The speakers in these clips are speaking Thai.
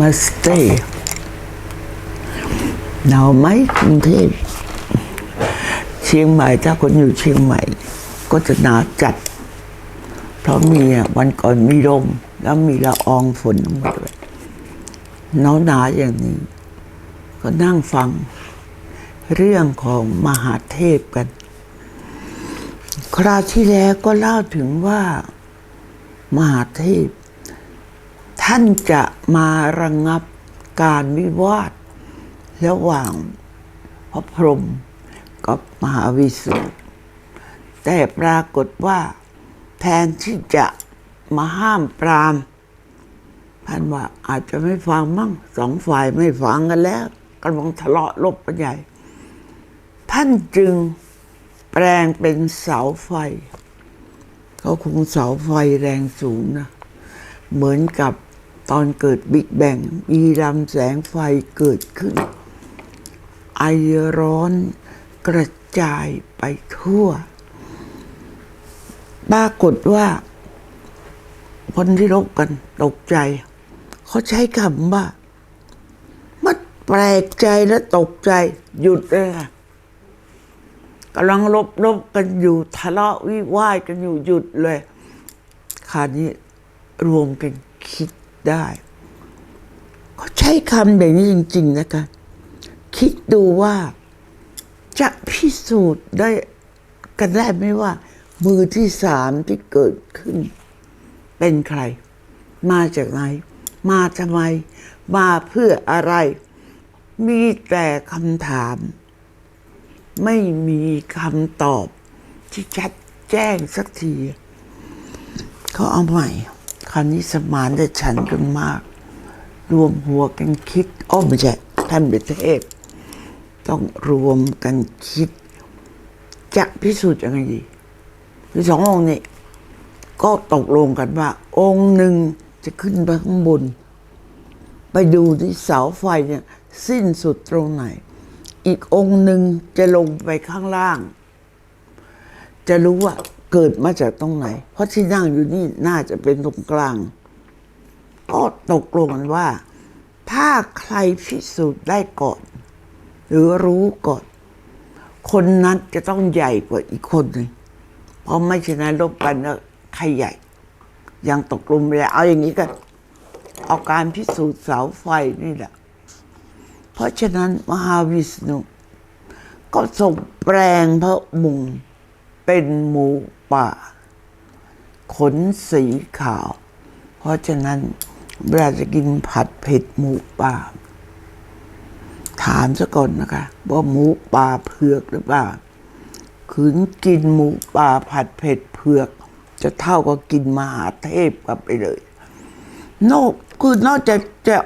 มาสเตย์หนาวไหมกรุงเทพเชียงใหม่ถ้าคนอยู่เชียงใหม่ ก็จะหนาวจัด เพราะมีอะวันก่อนมีลมแล้วมีละอองฝนมาด้วยหนาวหนาอย่างนี้ ก็นั่งฟังเรื่องของมหาเทพกัน คราวที่แล้วก็เล่าถึงว่ามหาเทพ ท่านจะมาระงงับการวิวาท ระหว่างพระพรหมกับมหาวิสุทธ์แต่ปรากฏว่าแทนที่จะมาห้ามปรามท่านว่าอาจจะไม่ฟังมั่งสองฝ่ายไม่ฟังกันแล้วกำลังทะเลาะลบกันใหญ่ ท่านจึงแปลงเป็นเสาไฟ เขาคงเสาไฟแรงสูงนะ เหมือนกับ ตอนเกิดบิ๊กแบงมีลำแสงไฟเกิดขึ้น ไอร้อนกระจายไปทั่ว ปรากฏว่า คนที่รบกันตกใจ เขาใช้คำว่า มันแปลกใจและตกใจ หยุดเลยค่ะกำลังลบลบกันอยู่ทะเลาะวิวาทกันอยู่หยุดเลยคราวนี้รวมกันคิด ได้เขาใช้คำแบบนี้จริง ๆ นะคะ คิดดูว่าจะพิสูจน์ได้กันได้ไหมว่า มือที่สามที่เกิดขึ้น เป็นใคร มาจากไหน มาทำไม มาเพื่ออะไร มีแต่คำถาม ไม่มีคำตอบที่ชัดแจ้งสักที เขาเอาใหม่ คราวนี้สมานได้ฉันกันมาก รวมหัวกันคิดอ้อไม่ใช่ท่านเป็นเทพ ต้องรวมกันคิดจะพิสูจน์ยังไงดีคือสององค์นี้ก็ตกลงกันว่า องค์หนึ่งจะขึ้นไปข้างบน ไปดูที่เสาไฟเนี่ย สิ้นสุดตรงไหน อีกองค์หนึ่งจะลงไปข้างล่าง จะรู้ว่า เกิดมาจากตรงไหน เพราะที่นั่งอยู่นี่น่าจะเป็นตรงกลาง ก็ตกลงกันว่า ถ้าใครพิสูจน์ได้ก่อน หรือรู้ก่อน คนนั้นจะต้องใหญ่กว่าอีกคนหนึ่งเพราะไม่ฉะนั้นลบกันแล้วใครใหญ่ ยังตกลงไม่ได้เอาอย่างนี้ก็เอาการพิสูจน์เสาไฟนี่แหละ เพราะฉะนั้นมหาวิษณุก็ทรงแปลงพระมุง เป็นหมูป่า ขนสีขาว เพราะฉะนั้นเวลาจะกินผัดเผ็ดหมูป่า ถามซะก่อนนะคะ ว่าหมูป่าเผือกหรือเปล่าขืนกินหมูป่าผัดเผ็ดเผือก จะเท่ากับกินมหาเทพกับไปเลย นอกคือนอกจากจะ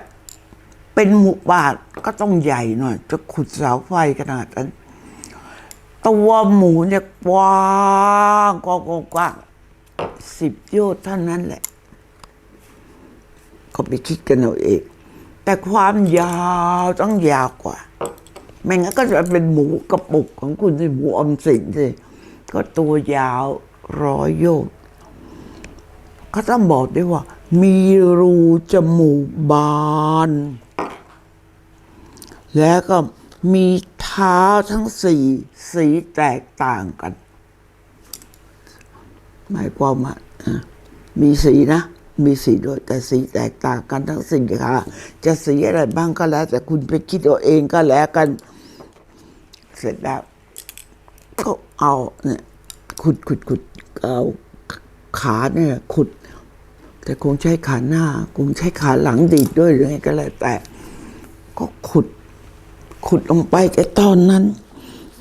เป็นหมูป่าก็ต้องใหญ่หน่อย จะขุดเสาไฟขนาดนั้น ตัวหมูเนี่ยกว้างกว้างกว้างสิบโยชน์เท่านั้นแหละก็ไปคิดกันเอาเอง แต่ความยาวต้องยาวกว่า ไม่งั้นก็จะเป็นหมูกระปุกของคุณที่หมูออมสินสิก็ตัวยาวร้อยโยชน์ก็ต้องบอกด้วยว่า มีรูจมูกบาน แล้วก็ มีเท้าทั้งสี่สีแตกต่างกัน หมายความว่ามีสีนะ มีสีด้วยแต่สีแตกต่างกันทั้งสี่ค่ะ จะสีอะไรบ้างก็แล้ว แต่คุณไปคิดเอาเองก็แล้วกัน เสร็จแล้วก็เอาเนี่ยขุดขุดขุดเอาขาเนี่ย ขุด แต่คงใช้ขาหน้า คงใช้ขาหลังดีดด้วยหรือไงก็แล้วแต่ ก็ขุด ขุดลงไปแต่ตอนนั้น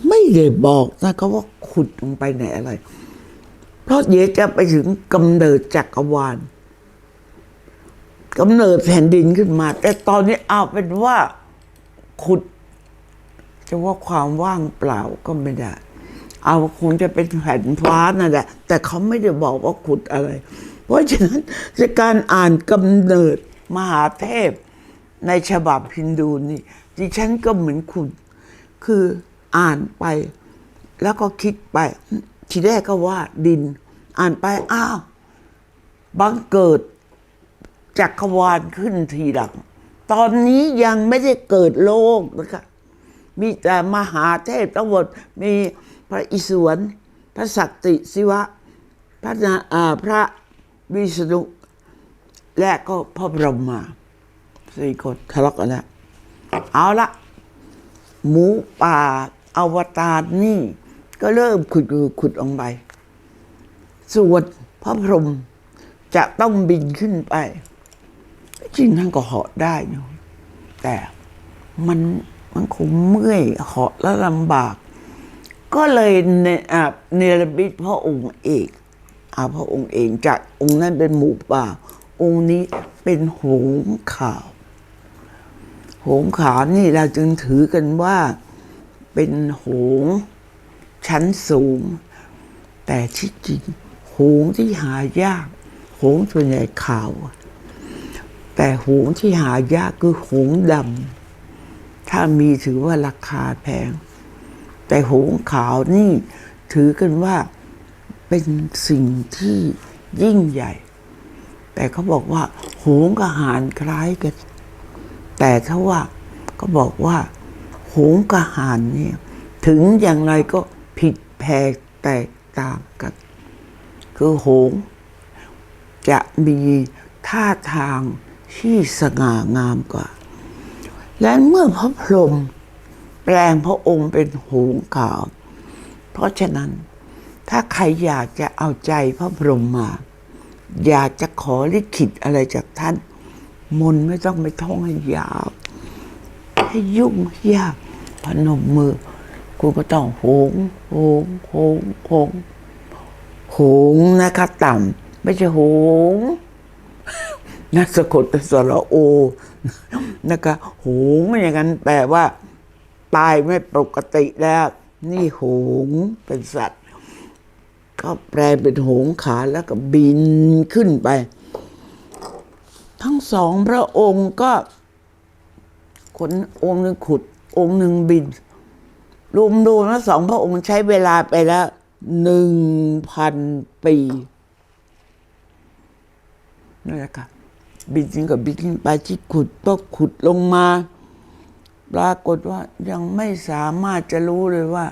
ไม่ได้บอกนะก็ว่าขุดลงไปในอะไร เพราะเดี๋ยวจะไปถึงกำเนิดจักรวาลกำเนิดแผ่นดินขึ้นมา แต่ตอนนี้เอาเป็นว่าขุด จะว่าความว่างเปล่าก็ไม่ได้ เอาคงจะเป็นแผ่นฟ้านั่นแหละแต่เขาไม่ได้บอกว่าขุดอะไร เพราะฉะนั้นจากการอ่านกำเนิดมหาเทพในฉบับฮินดูนี่ ดิฉันก็เหมือนคุณ คืออ่านไป แล้วก็คิดไป ทีแรกก็ว่าดิน อ่านไปอ้าวบังเกิดจักรวาลขึ้นทีหลัง ตอนนี้ยังไม่ได้เกิดโลกนะคะมีแต่มหาเทพทั้งหมดมีพระอิศวร พระศักติศิวะ พระนาพระวิษณุและก็พระบรมมาสี่คนทะเลาะกันแล้ว เอาละหมูป่าอวตารนี่ ก็เริ่มขุดขุดลงไป ส่วนพระพรหมจะต้องบินขึ้นไป จริงท่านก็เหาะได้นะแต่มันมันคงเมื่อยเหาะแล้วลำบาก ก็เลยเนอะเนรมิตพระองค์เอกอาพระองค์เองจากองค์นั้นเป็นหมูป่า องค์นี้เป็นหงขาว หงขาวนี่เราจึงถือกันว่าเป็นหงชั้นสูง แต่ที่จริงหงที่หายาก หงส่วนใหญ่ขาวแต่หงที่หายากคือหงดำถ้ามีถือว่าราคาแพง แต่หงขาวนี่ถือกันว่าเป็นสิ่งที่ยิ่งใหญ่ แต่เขาบอกว่าหงกับหานคล้ายกัน แต่ถ้าว่าก็บอกว่าหงกับหานเนี่ยถึงอย่างไรก็ผิดแผกแตกต่างกัน คือหงจะมีท่าทางที่สง่างามกว่า และเมื่อพระพรหมแปลงพระองค์เป็นหงขาว เพราะฉะนั้นถ้าใครอยากจะเอาใจพระพรหมมา อยากจะขอลิขิตอะไรจากท่าน มนไม่ต้องไปท่องให้ยาวให้ยุ่งยากพนมมือกูก็ต้องโหงโหงโหงโหงโหงนะคะต่ำไม่ใช่โหงนักสะกดสระโอนะคะโหงไม่อย่างนั้นแปลว่า ตายไม่ปกติแล้ว นี่โหงเป็นสัตว์ ก็แปลเป็นโหงขาแล้วก็บินขึ้นไป ทั้งสองพระองค์ก็คนองค์หนึ่งขุด องค์หนึ่งบินรวมดูนะสองพระองค์ใช้เวลาไปแล้วหนึ่งพันปีนั่นแหละค่ะบินจริงกับบินขึ้นไปที่ขุดก็ขุดลงมา ปรากฏว่ายังไม่สามารถจะรู้เลยว่า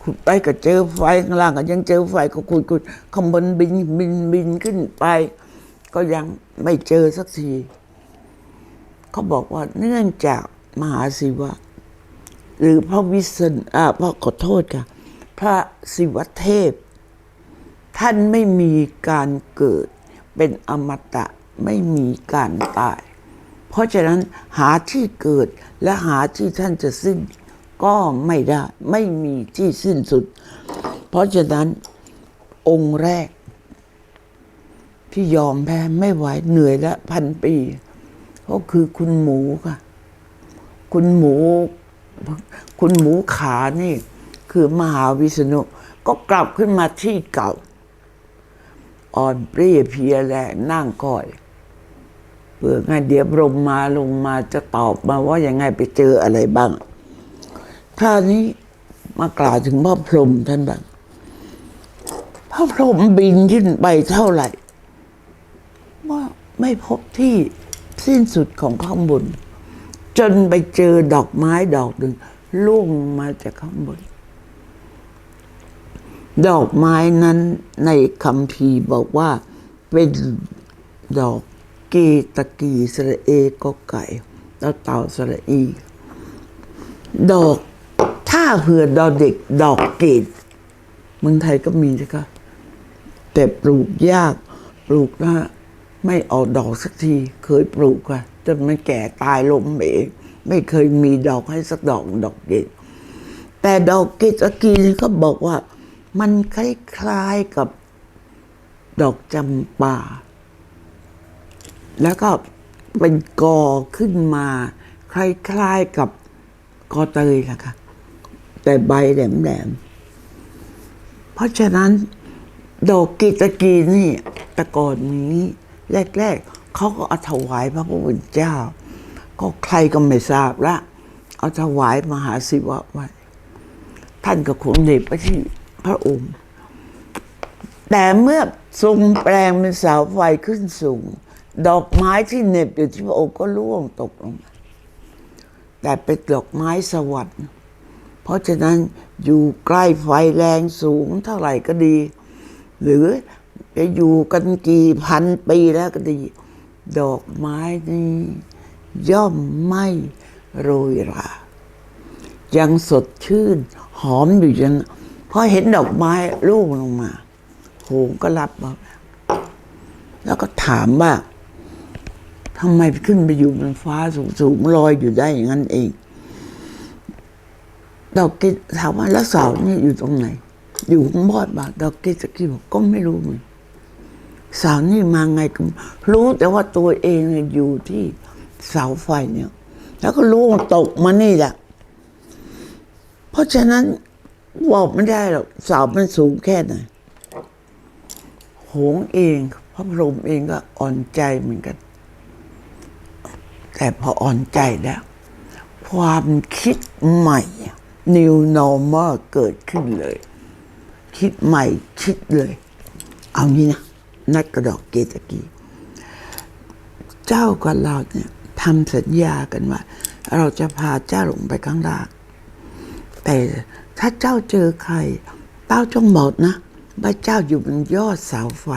ขุดไปก็เจอไฟข้างล่างก็ยังเจอไฟก็ขุดขุดข้างบนบินบินบินขึ้นไป ก็ยัง ไม่เจอสักที เขาบอกว่าเนื่องจากมหาศิวะ หรือพระวิษณุอ่าพระขอโทษค่ะ พระศิวเทพ ท่านไม่มีการเกิดเป็นอมตะไม่มีการตาย เพราะฉะนั้นหาที่เกิดและหาที่ท่านจะสิ้นก็ไม่ได้ ไม่มีที่สิ้นสุด เพราะฉะนั้นองค์แรก ที่ยอมแพ้ไม่ไหวเหนื่อยและพันปี ก็คือคุณหมูค่ะ คุณหมู คุณหมูขานี่ คือมหาวิษณุก็กลับขึ้นมาที่เก่า อ่อนเปรี้ยเพียแรงนั่งก่อยเพื่อไงเดี๋ยวลงมาลงมาจะตอบมาว่ายังไงไปเจออะไรบ้างคราวนี้มากล่าวถึงพระพรหมท่านบ้างพระพรหมบินขึ้นไปเท่าไหร่ ไม่พบที่สิ้นสุดของข้างบน จนไปเจอดอกไม้ดอกหนึ่งล่วงมาจากข้างบน ดอกไม้นั้นในคำพีบอกว่าเป็นดอกเกตะกีสระเอกอไก่แล้วเต่าสระอี ดอกถ้าเผื่อดอกเด็กดอกเกตเมืองไทยก็มีนะคะแต่ปลูกยากปลูกนะ ไม่ออกดอกสักทีเคยปลูกค่ะจนมันแก่ตายลมเองไม่เคยมีดอกให้สักดอกดอกเกตแต่ดอกเกตะกีนี่เขาบอกว่า มันคล้ายๆกับดอกจำปา แล้วก็เป็นกอขึ้นมา คล้ายๆกับกอเตยนะคะแต่ใบแหลมๆเพราะฉะนั้นดอกกีตกีนี่แต่ก่อนนี้ แรกๆเขาก็เอาถวายพระพุทธเจ้า ก็ใครก็ไม่ทราบละเอาถวายมหาศิวะไว้ท่านก็คงเหน็บไปที่พระองค์ แต่เมื่อทรงแปลงเป็นเสาไฟขึ้นสูง ดอกไม้ที่เน็บอยู่ที่พระองค์ก็ร่วงตกลงมาแต่เป็นดอกไม้สวรรค์ เพราะฉะนั้นอยู่ใกล้ไฟแรงสูงเท่าไหร่ก็ดี หรือ จะอยู่กันกี่พันปีแล้วก็ดีดอกไม้นี้ ย่อมไม่โรยรายังสดชื่น หอมอยู่ยังพอเห็นดอกไม้ร่วงลงมาโหงก็รับมาแล้วก็ถามว่าทำไมขึ้นไปอยู่บนฟ้าสูงๆลอยอยู่ได้อย่างนั้นเองดอกกิถามว่าแล้วเสาเนี่ยอยู่ตรงไหน อยู่ข้างบอดบ่าดอกกิสกี้บอกก็ไม่รู้เหมือน สาวนี่มาไงก็รู้แต่ว่าตัวเองเนี่ยอยู่ที่เสาไฟเนี่ย แล้วก็รู้ว่าตกมานี่แหละ เพราะฉะนั้นบอกไม่ได้หรอกเสามันสูงแค่ไหนโหงเองพระพรหมเองก็อ่อนใจเหมือนกัน แต่พออ่อนใจแล้ว ความคิดใหม่ new normal เกิดขึ้นเลย คิดใหม่คิดเลย เอางี้นะ นัดกระดอกเกตกี เจ้ากับเราเนี่ยทำสัญญากันว่า เราจะพาเจ้าลงไปข้างล่างแต่ถ้าเจ้าเจอใครเต้าจงบอกนะว่าเจ้าอยู่บนยอดเสาไฟ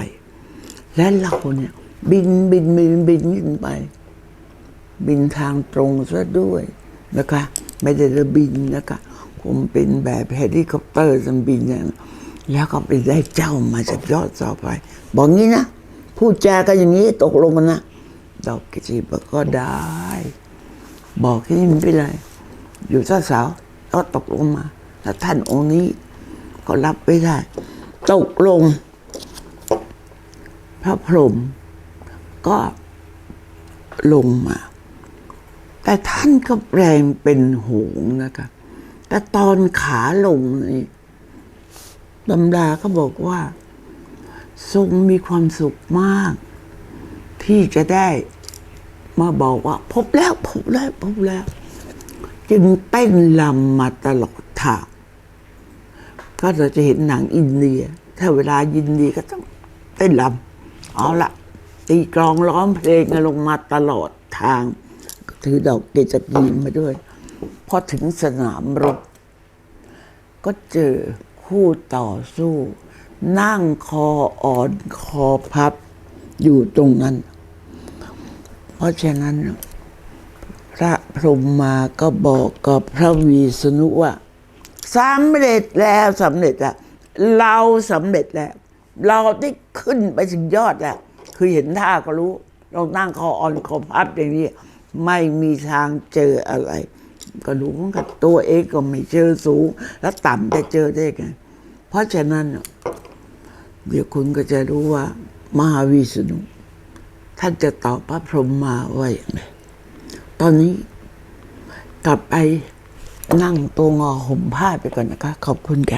และเราเนี่ยบินบินบินบินขึ้นไป บินทางตรงซะด้วยนะคะ ไม่ได้ระบินนะคะคงเป็นแบบเฮลิคอปเตอร์สันบินอย่างนั้ แล้วก็ไปได้เจ้ามาจากยอดเสาไฟบอกงี้นะพูดจากันอย่างนี้ตกลงกันนะดอกกิจิบอกก็ได้ บอกที่นี่ไม่เป็นไร อยู่ท่าสาก็ตกลงมาแล้วท่านองค์นี้ก็รับไม่ได้ ตกลง พระพรหมก็ลงมา แต่ท่านก็แปลงเป็นหงนะคะแต่ตอนขาลงนี่ ตำราเขาบอกว่า ทรงมีความสุขมาก ที่จะได้มาบอกว่า พบแล้วพบแล้วพบแล้ว จึงเต้นลำมาตลอดทางก็เราจะเห็นหนังอินเดีย ถ้าเวลายินดีก็ต้องเต้นลำเอาละตีกลองร้องเพลงลงมาตลอดทาง ถือดอกเกจกีมาด้วย พอถึงสนามรบก็เจอ คู่ต่อสู้ นั่งคออ่อนคอพับอยู่ตรงนั้น เพราะฉะนั้น พระพรหมมาก็บอกกับพระวีสนุว่าสำเร็จแล้วสำเร็จแล้วเราสำเร็จแล้ว เราได้ขึ้นไปถึงยอดแล้ว คือเห็นท่าก็รู้เรานั่งคออ่อนคอพับอย่างนี้ ไม่มีทางเจออะไร ก็รู้เหมืองกับตัวเองก็ไม่เจอสูง แล้วต่ำจะเจอได้ไงเพราะฉะนั้น เดี๋ยวคุณก็จะรู้ว่า มหาวิษณุท่านจะตอบพระพรหมมาว่าอย่างไรตอนนี้กลับไปนั่งตัวงอห่มผ้าไปก่อนนะคะ ขอบคุณแก